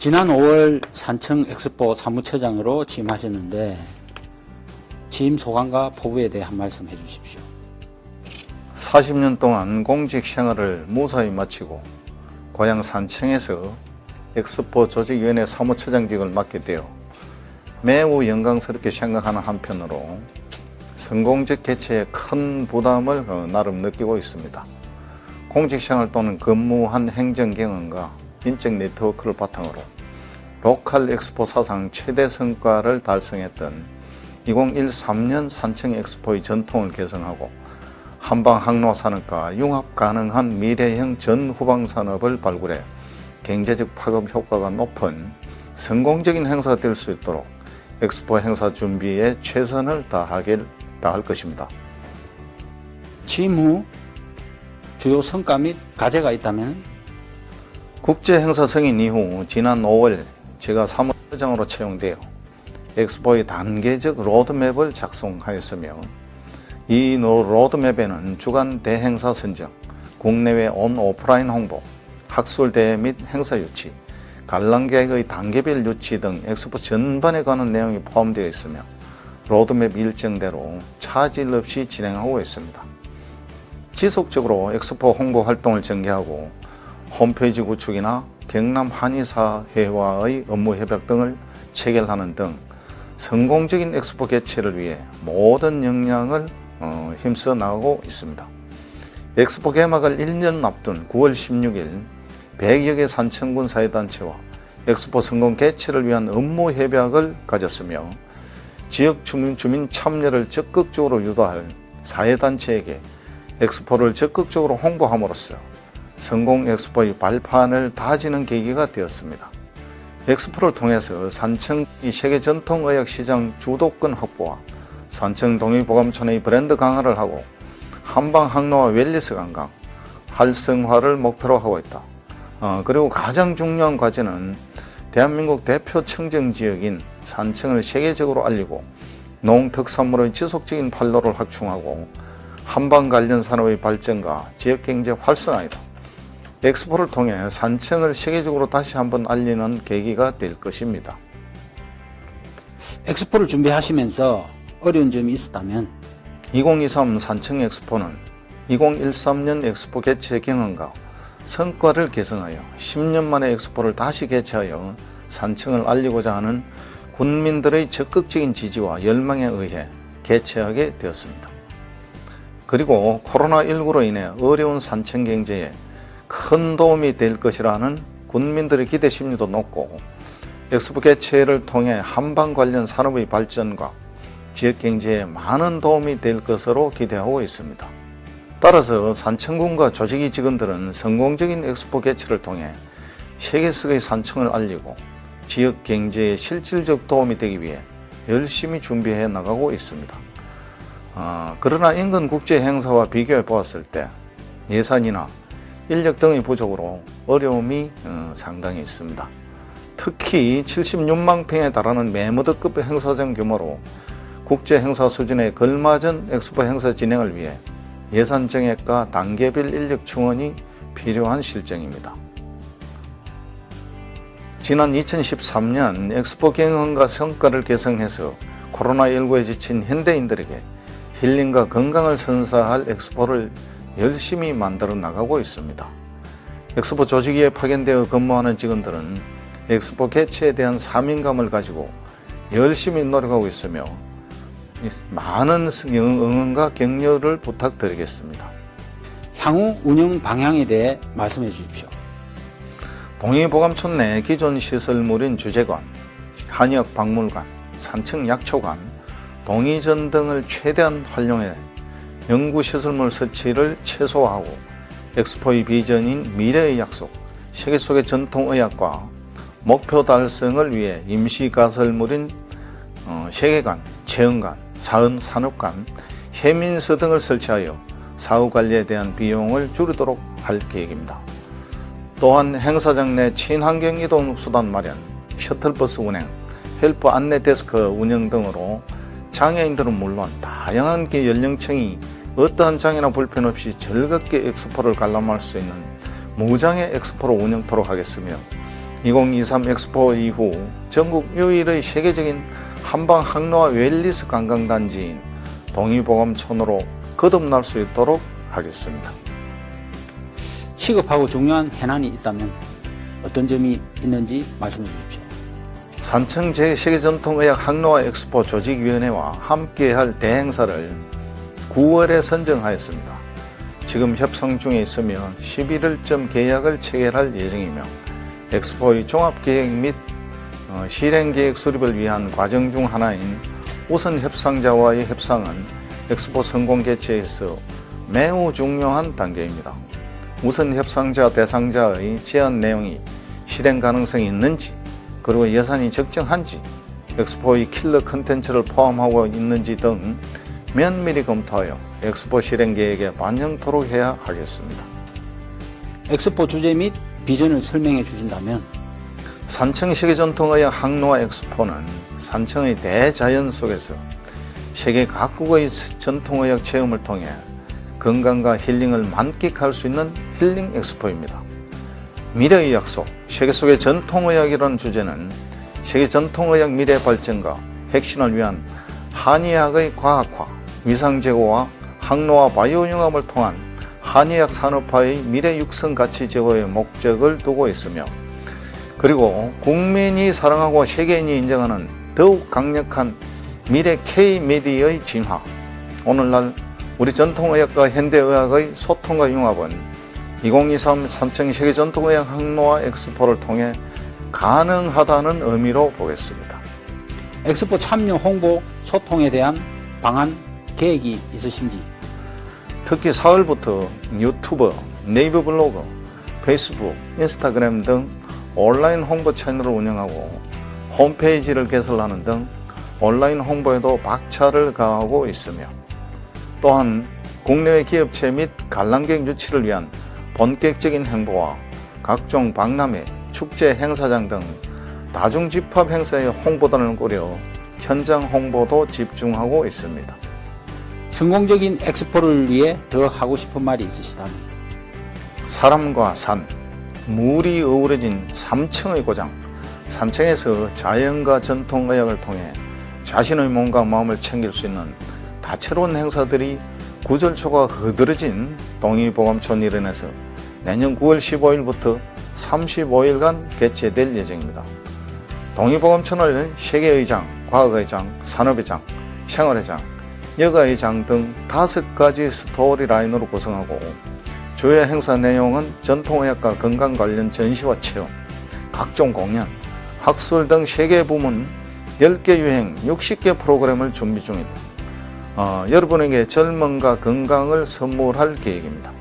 지난 5월 산청 엑스포 사무처장으로 취임하셨는데 취임 소감과 포부에 대해 한 말씀 해주십시오. 40년 동안 공직 생활을 무사히 마치고 고향 산청에서 엑스포 조직위원회 사무처장직을 맡게 되어 매우 영광스럽게 생각하는 한편으로 성공적 개최에 큰 부담을 어, 나름 느끼고 있습니다. 공직생활 또는 근무한 행정 경험과 인적 네트워크를 바탕으로 로컬 엑스포 사상 최대 성과를 달성했던 2013년 산청 엑스포의 전통을 개선하고 한방 항로 산업과 융합 가능한 미래형 전후방 산업을 발굴해 경제적 파급 효과가 높은 성공적인 행사가 될 수 있도록 엑스포 행사 준비에 최선을 다하길 다할 것입니다. 취임 후 주요 성과 및 과제가 있다면 국제 행사 승인 이후 지난 5월 제가 사무처장으로 채용되어 엑스포의 단계적 로드맵을 작성하였으며 이 노- 로드맵에는 주간 대행사 선정, 국내외 온 오프라인 홍보, 학술 대회 및 행사 유치, 관람객의 단계별 유치 등 엑스포 전반에 관한 내용이 포함되어 있으며 로드맵 일정대로 차질 없이 진행하고 있습니다. 지속적으로 엑스포 홍보 활동을 전개하고 홈페이지 구축이나 경남 한의사회와의 업무 협약 등을 체결하는 등 성공적인 엑스포 개최를 위해 모든 역량을 어, 힘써 나가고 있습니다. 엑스포 개막을 1년 앞둔 9월 16일 100여 개 산청군 사회단체와 엑스포 성공 개최를 위한 업무 협약을 가졌으며 지역 주민, 주민 참여를 적극적으로 유도할 사회단체에게 엑스포를 적극적으로 홍보함으로써 성공 엑스포의 발판을 다지는 계기가 되었습니다. 엑스포를 통해서 산청 세계 전통의학 시장 주도권 확보와 산청 동의보감촌의 브랜드 강화를 하고 한방 항로와 웰리스 관광 활성화를 목표로 하고 있다. 어, 그리고 가장 중요한 과제는 대한민국 대표 청정 지역인 산청을 세계적으로 알리고 농특산물의 지속적인 판로를 확충하고 한방 관련 산업의 발전과 지역 경제 활성화이다. 엑스포를 통해 산청을 세계적으로 다시 한번 알리는 계기가 될 것입니다. 엑스포를 준비하시면서 어려운 점이 있었다면 2023 산청 엑스포는 2013년 엑스포 개최 경험과 성과를 개선하여 10년 만에 엑스포를 다시 개최하여 산청을 알리고자 하는 군민들의 적극적인 지지와 열망에 의해 개최하게 되었습니다. 그리고 코로나19로 인해 어려운 산청 경제에 큰 도움이 될 것이라는 군민들의 기대 심리도 높고 엑스포 개최를 통해 한방 관련 산업의 발전과 지역 경제에 많은 도움이 될 것으로 기대하고 있습니다. 따라서 산청군과 조직위 직원들은 성공적인 엑스포 개최를 통해 세계석의 산청을 알리고 지역 경제에 실질적 도움이 되기 위해 열심히 준비해 나가고 있습니다. 어, 그러나 인근 국제 행사와 비교해 보았을 때 예산이나 인력 등의 부족으로 어려움이 어, 상당히 있습니다. 특히 76만 평에 달하는 매무드급 행사장 규모로 국제 행사 수준에 걸맞은 엑스포 행사 진행을 위해 예산 정액과 단계별 인력 충원이 필요한 실정입니다. 지난 2013년 엑스포 경험과 성과를 개성해서 코로나19에 지친 현대인들에게 힐링과 건강을 선사할 엑스포를 열심히 만들어 나가고 있습니다. 엑스포 조직위에 파견되어 근무하는 직원들은 엑스포 개최에 대한 사명감을 가지고 열심히 노력하고 있으며 많은 응원과 격려를 부탁드리겠습니다. 향후 운영 방향에 대해 말씀해 주십시오. 동의보감촌 내 기존 시설물인 주재관, 한의학 박물관, 산청 약초관, 동의전 등을 최대한 활용해 연구시설물 설치를 최소화하고 엑스포의 비전인 미래의 약속, 세계 속의 전통의학과 목표 달성을 위해 임시가설물인 어, 세계관, 체험관, 사은 산업관, 해민서 등을 설치하여 사후 관리에 대한 비용을 줄이도록 할 계획입니다. 또한 행사장 내 친환경 이동 수단 마련, 셔틀버스 운행, 헬프 안내 데스크 운영 등으로 장애인들은 물론 다양한 기 연령층이 어떠한 장애나 불편 없이 즐겁게 엑스포를 관람할 수 있는 무장애 엑스포로 운영토록 하겠으며 2023 엑스포 이후 전국 유일의 세계적인 한방 항로와 웰리스 관광단지인 동의보감촌으로 거듭날 수 있도록 하겠습니다. 시급하고 중요한 해난이 있다면 어떤 점이 있는지 말씀해 주십시오. 산청 제 세계전통의학 항로와 엑스포 조직위원회와 함께할 대행사를 9월에 선정하였습니다. 지금 협상 중에 있으며 11월쯤 계약을 체결할 예정이며 엑스포의 종합계획 및 어, 실행계획 수립을 위한 과정 중 하나인 우선 협상자와의 협상은 엑스포 성공 개최에서 매우 중요한 단계입니다. 우선 협상자 대상자의 제안 내용이 실행 가능성이 있는지 그리고 예산이 적정한지 엑스포의 킬러 컨텐츠를 포함하고 있는지 등 면밀히 검토하여 엑스포 실행 계획에 반영토록 해야 하겠습니다. 엑스포 주제 및 비전을 설명해 주신다면 산청 세계전통의학 항로와 엑스포는 산청의 대자연 속에서 세계 각국의 전통의학 체험을 통해 건강과 힐링을 만끽할 수 있는 힐링 엑스포입니다. 미래의 약속, 세계 속의 전통의학이라는 주제는 세계 전통의학 미래 발전과 핵심을 위한 한의학의 과학화, 위상 제고와 항로와 바이오융합을 통한 한의학 산업화의 미래 육성 가치 제고의 목적을 두고 있으며 그리고 국민이 사랑하고 세계인이 인정하는 더욱 강력한 미래 K-미디어의 진화 오늘날 우리 전통의학과 현대의학의 소통과 융합은 2023 산청 세계 전통의학 항로와 엑스포를 통해 가능하다는 의미로 보겠습니다. 엑스포 참여 홍보 소통에 대한 방안 계획이 있으신지 특히 4월부터 유튜브, 네이버 블로그, 페이스북, 인스타그램 등 온라인 홍보 채널을 운영하고 홈페이지를 개설하는 등 온라인 홍보에도 박차를 가하고 있으며 또한 국내외 기업체 및 관람객 유치를 위한 본격적인 행보와 각종 박람회, 축제 행사장 등 다중집합 행사의 홍보단을 꾸려 현장 홍보도 집중하고 있습니다. 성공적인 엑스포를 위해 더 하고 싶은 말이 있으시다면 사람과 산, 물이 어우러진 삼층의 고장, 산청에서 자연과 전통의학을 통해 자신의 몸과 마음을 챙길 수 있는 다채로운 행사들이 구절초가 흐드러진 동의보감촌 일원에서 내년 9월 15일부터 35일간 개최될 예정입니다. 동의보감촌을 세계의장, 과학의장, 산업의장, 생활의장, 여가의 장 등 다섯 가지 스토리 라인으로 구성하고 주요 행사 내용은 전통의학과 건강 관련 전시와 체험, 각종 공연, 학술 등 세계 부문 10개 유행 60개 프로그램을 준비 중입니다. 어, 여러분에게 젊음과 건강을 선물할 계획입니다.